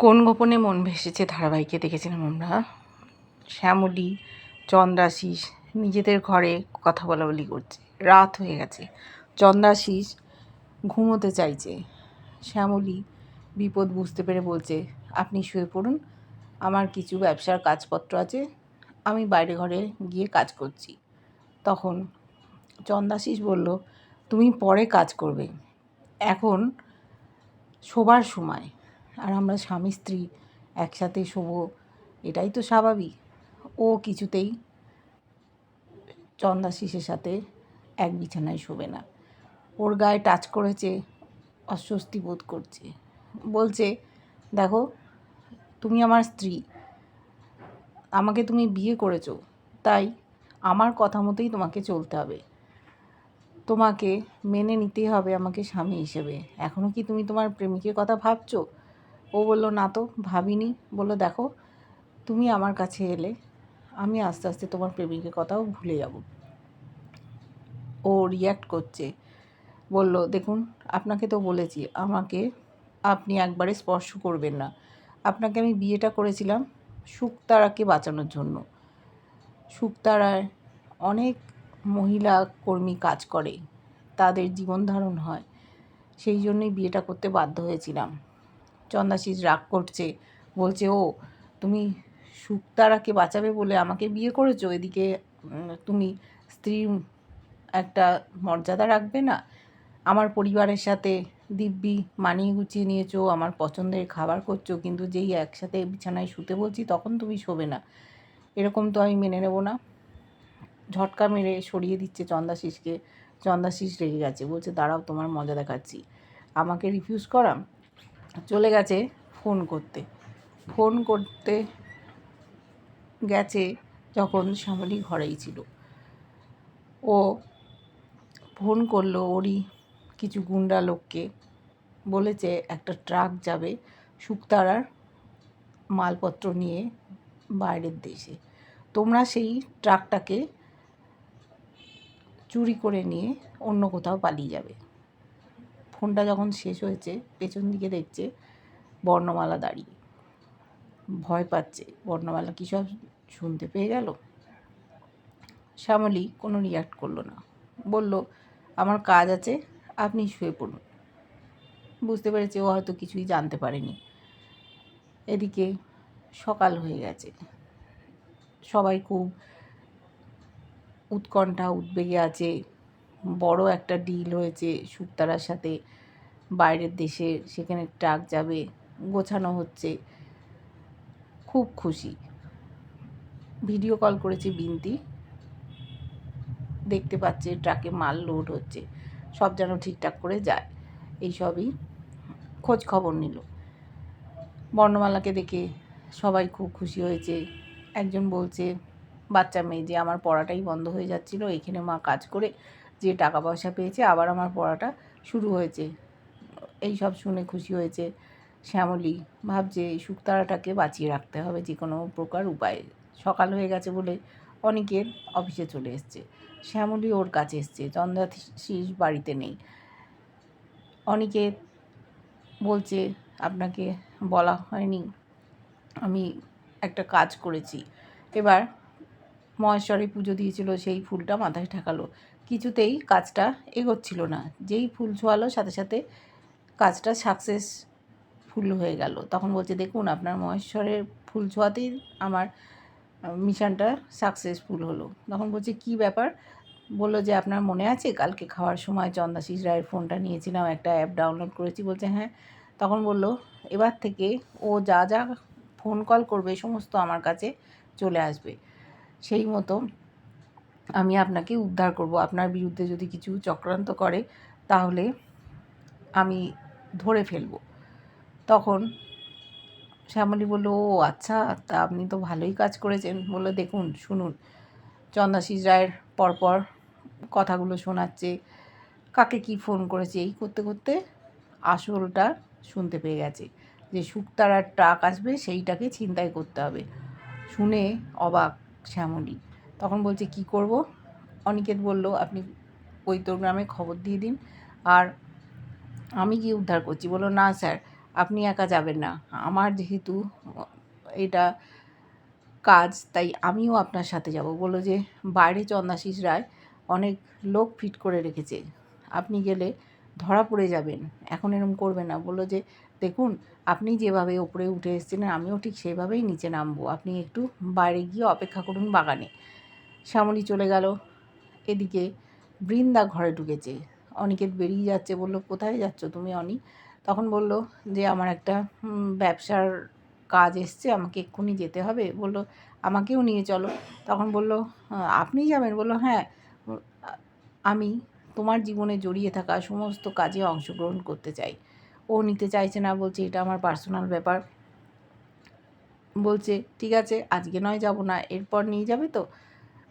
কোন গোপনে মন ভেসেছে ধারাবাহিকে দেখেছিলাম আমরা? শ্যামলী, চন্দ্রাশিস, নিজেদের ঘরে কথা বলা বলি করছে। রাত হয়ে গেছে। চন্দ্রাশিস ঘুমোতে চাইছে। শ্যামলী বিপদ বুঝতে পেরে বলছে, আপনি শুয়ে পড়ুন। আমার কিছু ব্যবসার কাজপত্র আছে। আমি বাইরে ঘরে গিয়ে কাজ করছি। তখন চন্দ্রাশিস বলল, তুমি পরে কাজ করবে। এখন শোবার সময়। আর আমরা স্বামী স্ত্রী একসাথে শোবো, এটাই তো স্বাভাবিক। ও কিছুতেই চন্দাশিসের সাথে এক বিছানায় শোবে না। ওর গায়ে টাচ করেছে, অস্বস্তি বোধ করছে। বলছে, দেখো, তুমি আমার স্ত্রী, আমাকে তুমি বিয়ে করেছ, তাই আমার কথা মতোই তোমাকে চলতে হবে। তোমাকে মেনে নিতেই হবে আমাকে স্বামী হিসেবে। এখনও কি তুমি তোমার প্রেমিকের কথা ভাবছ? ও বলল, না তো, ভাবিনি। বলল, দেখো, তুমি আমার কাছে এলে আমি আস্তে আস্তে তোমার প্রেমিকের কথাও ভুলে যাব। ও রিয়্যাক্ট করছে। বলল, দেখুন, আপনাকে তো বলেছি, আমাকে আপনি একবারে স্পর্শ করবেন না। আপনাকে আমি বিয়েটা করেছিলাম শুকতারাকে বাঁচানোর জন্য। শুকতারায় অনেক মহিলা কর্মী কাজ করে, তাদের জীবন ধারণ হয়। সেই জন্যই বিয়েটা করতে বাধ্য হয়েছিলাম। চন্দাশিস রাগ করছে। বলছে, ও, তুমি শুক্তারাকে বাঁচাবে বলে আমাকে বিয়ে করেছ? এদিকে তুমি স্ত্রীর একটা মর্যাদা রাখবে না? আমার পরিবারের সাথে দিব্যি মানিয়ে গুছিয়ে নিয়েছো, আমার পছন্দের খাবার করছ, কিন্তু যেই একসাথে বিছানায় শুতে বলছি, তখন তুমি শোবে না। এরকম তো আমি মেনে নেব না। ঝটকা মেরে সরিয়ে দিচ্ছে চন্দাশিসকে। চন্দাশিস রেগে গেছে। বলছে, দাঁড়াও, তোমার মজা দেখাচ্ছি। আমাকে রিফিউজ করা? চলে গেছে ফোন করতে। ফোন করতে গেছে যখন শ্যামলী ঘরেই ছিল। ও ফোন করল ওরই কিছু গুন্ডা লোককে। বলেছে একটা ট্রাক যাবে শুকতারার মালপত্র নিয়ে বাইরের দেশে। তোমরা সেই ট্রাকটাকে চুরি করে নিয়ে অন্য কোথাও পালিয়ে যাবে। ফোনটা যখন শেষ হয়েছে, পেছন দিকে দেখছে বর্ণমালা দাঁড়িয়ে। ভয় পাচ্ছে, বর্ণমালা কী সব শুনতে পেয়ে গেল? শ্যামলী কোনো রিয়াক্ট করল না। বলল, আমার কাজ আছে, আপনি শুয়ে পড়ুন। বুঝতে পেরেছে ও হয়তো কিছুই জানতে পারেনি। এদিকে সকাল হয়ে গেছে। সবাই খুব উৎকণ্ঠা, উদ্বেগে আছে। বড় একটা ডিল হয়েছে সুক্তারার সাথে। বাইরের দেশে সেখানে ট্রাক যাবে, গোছানো হচ্ছে। খুব খুশি। ভিডিও কল করেছে বিনতি। দেখতে পাচ্ছে ট্রাকে মাল লোড হচ্ছে। সব যেন ঠিকঠাক করে যায়। এইসবই খোঁজ খবর নিল। বর্ণমালাকে দেখে সবাই খুব খুশি হয়েছে। একজন বলছে, বাচ্চা মেয়ে যে আমার পড়াটাই বন্ধ হয়ে যাচ্ছিল, এখানে মা কাজ করে যে টাকা পয়সা পেয়েছে, আবার আমার পড়াটা শুরু হয়েছে। এই সব শুনে খুশি হয়েছে শ্যামলী। ভাবছে শুকতারাটাকে বাঁচিয়ে রাখতে হবে যে কোনো প্রকার উপায়ে। সকাল হয়ে গেছে বলে অনেকের অফিসে চলে এসছে। শ্যামলী ওর কাছে এসছে, চন্দ্রাশিস বাড়িতে নেই। অনেকে বলছে, আপনাকে বলা হয়নি। আমি একটা কাজ করেছি। এবার মহেশ্বরে পুজো দিয়েছিল, সেই ফুলটা মাথায় ঠেকালো। কিছুতেই কাজটা এগোচ্ছিল না। যেই ফুল ছোঁয়ালো সাথে সাথে কাজটা সাকসেস ফুল হয়ে গেল। তখন বলছে, দেখুন, আপনার মহেশ্বরের ফুল ছোঁয়াতেই আমার মিশনটা সাকসেসফুল হলো। তখন বলছে, কি ব্যাপার? বলল যে, আপনার মনে আছে? কালকে খাওয়ার সময় চন্দাশিস রায়ের ফোনটা নিয়েছিলাম, একটা অ্যাপ ডাউনলোড করেছি। বলছে হ্যাঁ। তখন বলল, এবার থেকে ও যা যা ফোন কল করবে সমস্ত আমার কাছে চলে আসবে। সেই মতো আমি আপনাকে উদ্ধার করব। আপনার বিরুদ্ধে যদি কিছু চক্রান্ত করে, তাহলে আমি ধরে ফেলব। তখন শ্যামলী বলল, ও আচ্ছা তা আপনি তো ভালোই কাজ করেছেন। বলল, দেখুন, শুনুন চন্দাশিস রায়ের পরপর কথাগুলো শোনাচ্ছে, কাকে কি ফোন করেছে, এই করতে করতে আসলটা শুনতে পেয়ে গেছে যে শুকতারার ট্রাক আসবে, সেইটাকে ছিনতাই করতে হবে। শুনে অবাক শ্যামলী। তখন বলছে, কি করব? অনিকেত বলল, আপনি ওই তোর গ্রামে খবর দিয়ে দিন। আর আমি কি উদ্ধার করছি। বলল, না স্যার, আপনি একা যাবেন না। আমার যেহেতু এটা কাজ, তাই আমিও আপনার সাথে যাব। বলল যে, বাইরে চন্দাশিস রায় অনেক লোক ফিট করে রেখেছে। আপনি গেলে ধরা পড়ে যাবেন। এখন এরম করবে না। বলল যে, দেখুন, আপনি যেভাবে ওপরে উঠে এসেছিলেন, আমিও ঠিক সেভাবেই নিচে নামবো। আপনি একটু বাইরে গিয়ে অপেক্ষা করুন বাগানে। শ্যামলী চলে গেল। এদিকে বৃন্দা ঘরে ঢুকেছে। অনিকেত বেরিয়ে যাচ্ছে বলল কোথায় যাচ্ছ তুমি অনি? তখন বলল যে আমার একটা ব্যবসার কাজ এসছে আমাকে এক্ষুনি যেতে হবে। বলল আমাকেও নিয়ে চলো। তখন বলল "আহ, আপনি যাবেন? বলল হ্যাঁ আমি তোমার জীবনে জড়িয়ে থাকা সমস্ত কাজে অংশগ্রহণ করতে চাই। ও নিতে চাইছে না বলছে এটা আমার পার্সোনাল ব্যাপার। বলছে ঠিক আছে আজকে নয় যাব না। এরপর নিয়ে যাবে তো?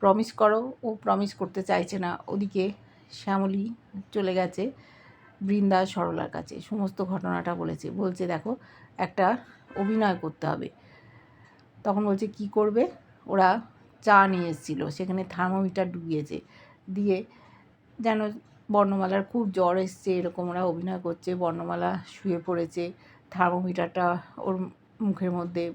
প্রমিস করো, ও প্রমিস করতে চাইছে না। ওদিকে শ্যামলী চলে গেছে বৃন্দা সরলার কাছে। সমস্ত ঘটনাটা বলেছে। বলছে, দেখো, একটা অভিনয় করতে হবে। তখন বলছে, কি করবে? ওরা চা নিয়ে এসেছিল। সেখানে থার্মোমিটার ডুবিয়েছে। দিয়ে যেন বর্ণমালার খুব জ্বর এসছে, এরকম ওরা অভিনয় করছে। বর্ণমালা শুয়ে পড়েছে। থার্মোমিটারটা ওর মুখের মধ্যে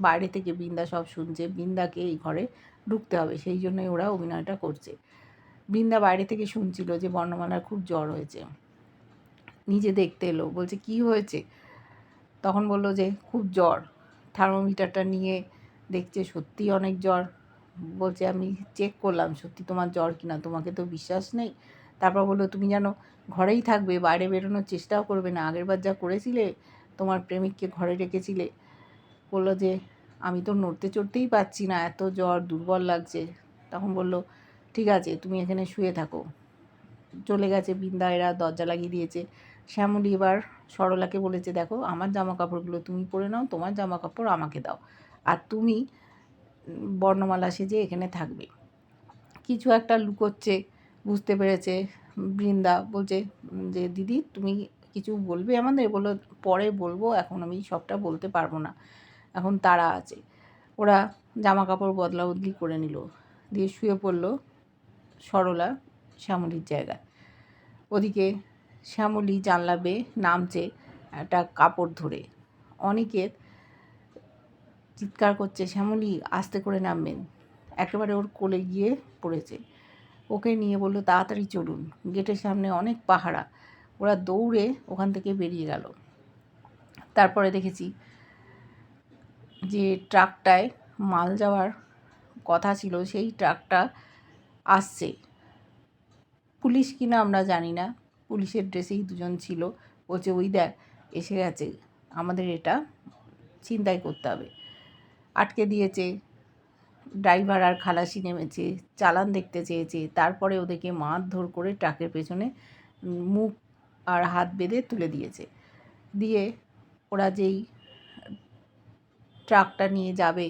বাইরে থেকে বৃন্দা সব শুনছে। বৃন্দাকে এই ঘরে ঢুকতে হবে, সেই জন্যই ওরা অভিনয়টা করছে। বৃন্দা বাইরে থেকে শুনছিল যে বর্ণমালার খুব জ্বর হয়েছে। নিজে দেখতে এলো, বলছে, কি হয়েছে? তখন বলল যে, খুব জ্বর। থার্মোমিটারটা নিয়ে দেখছে সত্যি অনেক জ্বর। বলছে, আমি চেক করলাম, সত্যি তোমার জ্বর কিনা, তোমাকে তো বিশ্বাস নেই? তারপর বলল, তুমি যেন ঘরেই থাকবে, বাইরে বেরোনোর চেষ্টাও করবে না, আগেরবার যা করেছিলে, তোমার প্রেমিককে ঘরে রেখেছিলে। বলল যে আমি তো নড়তে চড়তেই পারছি না, এত জ্বর দুর্বল লাগছে। তখন বলল, ঠিক আছে, তুমি এখানে শুয়ে থাকো। চলে গেছে বৃন্দা এরা দরজা লাগিয়ে দিয়েছে। শ্যামলী এবার সরলাকে বলেছে, দেখো, আমার জামা কাপড়গুলো তুমি পরে নাও, তোমার জামা কাপড় আমাকে দাও। আর তুমি বর্ণমালা সেজে এখানে থাকবে। কিছু একটা লুকোচ্ছে, বুঝতে পেরেছে বৃন্দা। বলছে, যে দিদি, তুমি কিছু বলবে আমাদের? বলল, পরে বলব, এখন আমি সবটা বলতে পারব না। এখন তারা আছে। ওরা জামা কাপড় বদলা বদলি করে নিল। দিয়ে শুয়ে পড়ল সরলা শ্যামলির জায়গায়। ওদিকে শ্যামলী জানলা বেয়ে নামছে একটা কাপড় ধরে। অনিকেত চিৎকার করছে, শ্যামলী, আস্তে করে নামবেন। একেবারে ওর কোলে গিয়ে পড়েছে। ওকে নিয়ে বলল, তাড়াতাড়ি চলুন, গেটের সামনে অনেক পাহারা। ওরা দৌড়ে ওখান থেকে বেরিয়ে গেল। তারপরে দেখেছি যে ট্রাকটায় মাল যাওয়ার কথা ছিল, সেই ট্রাকটা আসছে। পুলিশ কিনা আমরা জানি না। পুলিশের ড্রেসেই দুজন ছিল। বলছে, ওই দেখ, এসে গেছে। আমাদের এটা চিন্তাই করতে হবে। আটকে দিয়েছে। ড্রাইভার আর খালাসি নেমেছে, চালান দেখতে চেয়েছে। তারপরে ওদেরকে মারধর করে ট্রাকের পেছনে মুখ আর হাত বেঁধে তুলে দিয়েছে। দিয়ে ওরা যেই ট্রাকটা নিয়ে যাবে।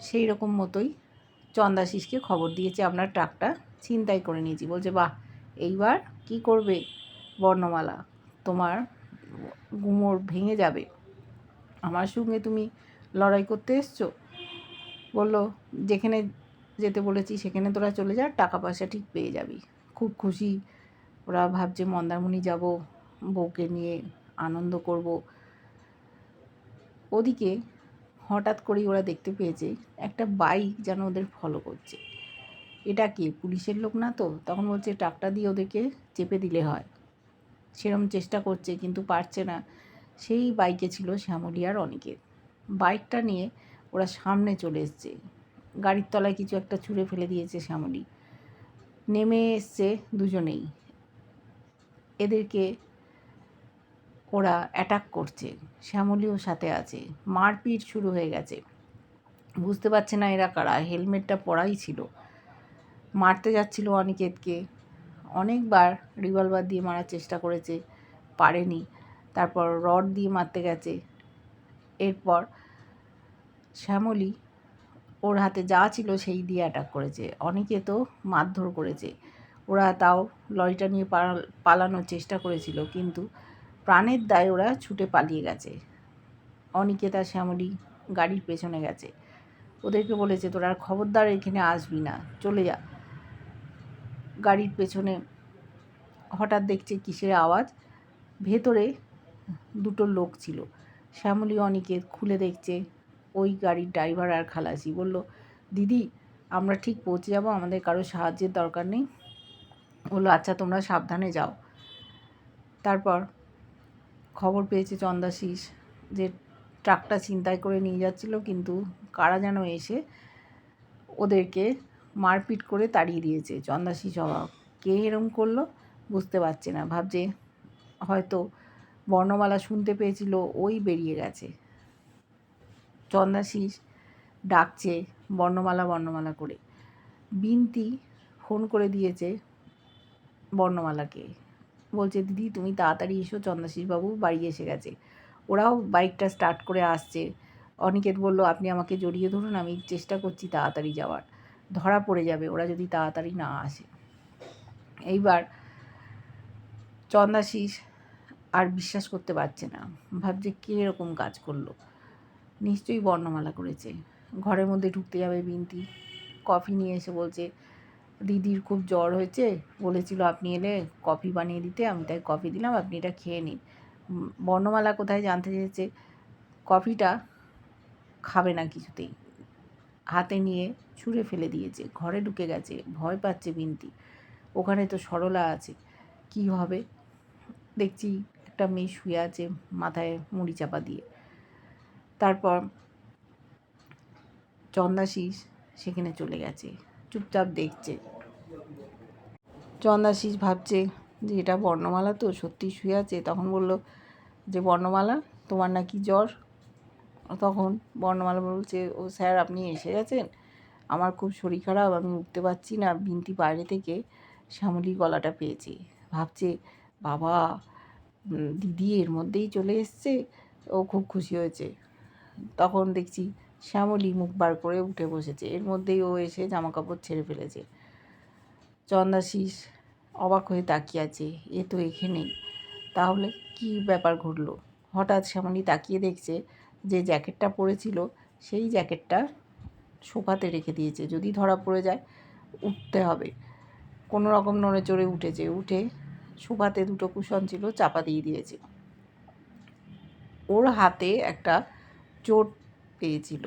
সেই রকম মতোই চন্দাশিসকে খবর দিয়েছে আমরা ট্রাকটা। ছিনতাই করে নিয়েছি। বলছে, বাহ, এইবার কি করবে বর্ণমালা? তোমার গুমোর ভেঙে যাবে। আমার সঙ্গে তুমি লড়াই করতে এসছো? বলল, যেখানে যেতে বলেছি সেখানে তোরা চলে যা, টাকা পয়সা ঠিক পেয়ে যাবি। খুব খুশি। ওরা ভাবছে, মন্দারমণি যাব, বউকে নিয়ে আনন্দ করব। ওদিকে হঠাৎ করেই ওরা দেখতে পেয়েছে একটা বাইক যেন ওদের ফলো করছে। এটা কি? পুলিশের লোক না তো? তখন বলছে ট্রাকটা দিয়ে ওদেরকে চেপে দিলে হয়। সেরম চেষ্টা করছে, কিন্তু পারছে না। সেই বাইকে ছিল শ্যামলী আর অনিকেত। বাইকটা নিয়ে ওরা সামনে চলে এসছে। গাড়ির তলায় কিছু একটা ছুঁড়ে ফেলে দিয়েছে শ্যামলী। নেমে এসছে দুজনেই। এদেরকে ওরা অ্যাটাক করছে। শ্যামলীও সাথে আছে। মারপিট শুরু হয়ে গেছে। বুঝতে পারছে না এরা কারা। হেলমেটটা পরাই ছিল। মারতে যাচ্ছিল অনিকেতকে। অনেকবার রিভলভার দিয়ে মারার চেষ্টা করেছে। পারেনি। তারপর রড দিয়ে মারতে গেছে। এরপর শ্যামলী ওর হাতে যা ছিল সেই দিয়ে অ্যাটাক করেছে। অনেকে তো মারধর করেছে। ওরা তাও লরিটা নিয়ে পালা- পালানোর চেষ্টা করেছিল। কিন্তু প্রাণের দায় ওরা ছুটে পালিয়ে গেছে। অনিকেতা শ্যামলী গাড়ির পেছনে গেছে। ওদেরকে বলেছে, তোরা আর খবরদার এখানে আসবি না, চলে যা। গাড়ির পেছনে হঠাৎ দেখছে কিসের আওয়াজ? ভেতরে দুটো লোক ছিল। শ্যামলী অনিকেত খুলে দেখছে, ওই গাড়ির ড্রাইভার আর খালাসি। বলল, দিদি, আমরা ঠিক পৌঁছে যাব, আমাদের কারও সাহায্যের দরকার নেই। বলল আচ্ছা তোমরা সাবধানে যাও। তারপর খবর পেয়েছে চন্দাশিস যে ট্রাকটা ছিনতাই করে নিয়ে যাচ্ছিল, কিন্তু কারা যেন এসে ওদেরকে মারপিট করে তাড়িয়ে দিয়েছে। চন্দাশিস অবাক কে এরম করল বুঝতে পারছে না। ভাবছে হয়তো বর্ণমালা শুনতে পেয়েছিল, ওই বেরিয়ে গেছে। চন্দাশিস ডাকছে বর্ণমালা বর্ণমালা করে। বিনতি ফোন করে দিয়েছে বর্ণমালাকে। বলছে, দিদি, তুমি তাড়াতাড়ি এসো চন্দ্রশীষবাবু বাড়ি এসে গেছে। ওরাও বাইকটা স্টার্ট করে আসছে। অনিকেত বলল, আপনি আমাকে জড়িয়ে ধরুন, আমি চেষ্টা করছি তাড়াতাড়ি যাওয়ার। ধরা পড়ে যাবে, ওরা যদি তাড়াতাড়ি না আসে। এইবার চন্দাশিস আর বিশ্বাস করতে পারছে না। ভাবছে, কীরকম কাজ করল? নিশ্চয়ই বর্ণমালা করেছে। ঘরের মধ্যে ঢুকতে যাবে বিনতি। কফি নিয়ে এসে বলছে দিদির খুব জ্বর হয়েছে, বলেছিল আপনি এলে কফি বানিয়ে দিতে, আমি তাই কফি দিলাম, আপনি এটা খেয়ে নিন। বর্ণমালা কোথায় জানতে চেয়েছে? কফিটা খাবে না কিছুতেই। হাতে নিয়ে ছুঁড়ে ফেলে দিয়েছে, ঘরে ঢুকে গেছে, ভয় পাচ্ছে বিনতি। ওখানে তো সরলা আছে, কি হবে? দেখছি একটা মেয়ে শুয়ে আছে মাথায় মুড়ি চাপা দিয়ে। তারপর চন্দাশিস সেখানে চলে গেছে। চুপচাপ দেখছে। চন্দাশিস ভাবছে যে, এটা বর্ণমালা তো সত্যি শুয়ে আছে। তখন বলল, যে বর্ণমালা? তোমার নাকি জ্বর? তখন বর্ণমালা বলছে, ও স্যার, আপনি এসে গেছেন? আমার খুব শরীর খারাপ, আমি উঠতে পারছি না। বিনতি বাইরে থেকে শ্যামলি গলাটা পেয়েছে। ভাবছে, বাবা দিদি এর মধ্যেই চলে এসছে। ও খুব খুশি হয়েছে। তখন দেখছি শ্যামলী মুখ বার করে উঠে বসেছে। এর মধ্যেই ও এসে জামা কাপড় ছেড়ে ফেলেছে। চন্দাশিস অবাক হয়ে তাকিয়ে আছে, এ তো এখানেই। তাহলে কি ব্যাপার ঘটলো? হঠাৎ শ্যামলী তাকিয়ে দেখছে যে জ্যাকেটটা পরেছিল, সেই জ্যাকেটটা সোফাতে রেখে দিয়েছে। যদি ধরা পড়ে যায়, উঠতে হবে। কোনো রকম নড়ে চড়ে উঠেছে। উঠে সোফাতে দুটো কুশন ছিল, চাপা দিয়ে দিয়েছে। ওর হাতে একটা চোট পেয়েছিল।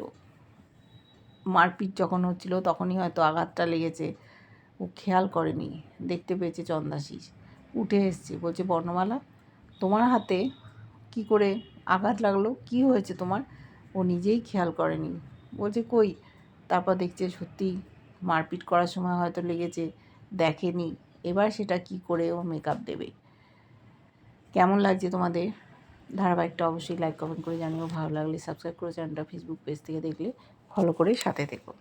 মারপিট যখন হচ্ছিল তখনই হয়তো আঘাতটা লেগেছে। ও খেয়াল করেনি। দেখতে পেয়েছে চন্দাশিস। উঠে এসছে। বলছে, বর্ণমালা, তোমার হাতে কি করে আঘাত লাগল? কি হয়েছে তোমার? ও নিজেই খেয়াল করেনি। বলছে, কই? তারপর দেখছে, সত্যি মারপিট করার সময় হয়তো লেগেছে, দেখেনি। এবার সেটা কি করে ও মেকআপ দেবে? কেমন লাগছে তোমাদের? ধারাবাহিকটা অবশ্যই লাইক কমেন্ট করে জানিও। ভালো লাগলে সাবস্ক্রাইব করে চ্যানেলটা ফেসবুক পেজ থেকে দেখলে ফলো করে সাথে থেকো।